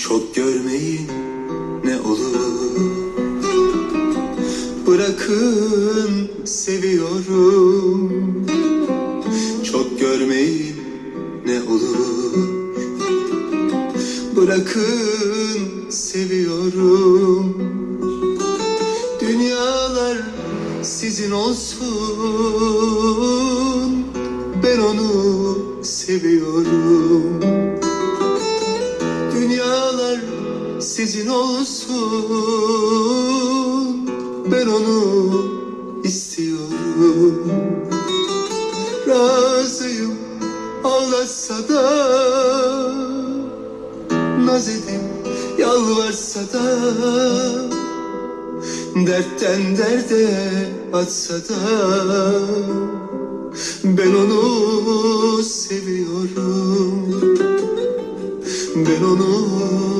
Çok görmeyin ne olur. Bırakın seviyorum. Çok görmeyin ne olur. Bırakın seviyorum. Dünyalar sizin olsun. Ben onu seviyorum. Sizin olsun. Ben onu istiyorum. Razıyım ağlasa da Naz edip yalvarsa da Dertten derde atsa da Ben onu seviyorum. Ben onu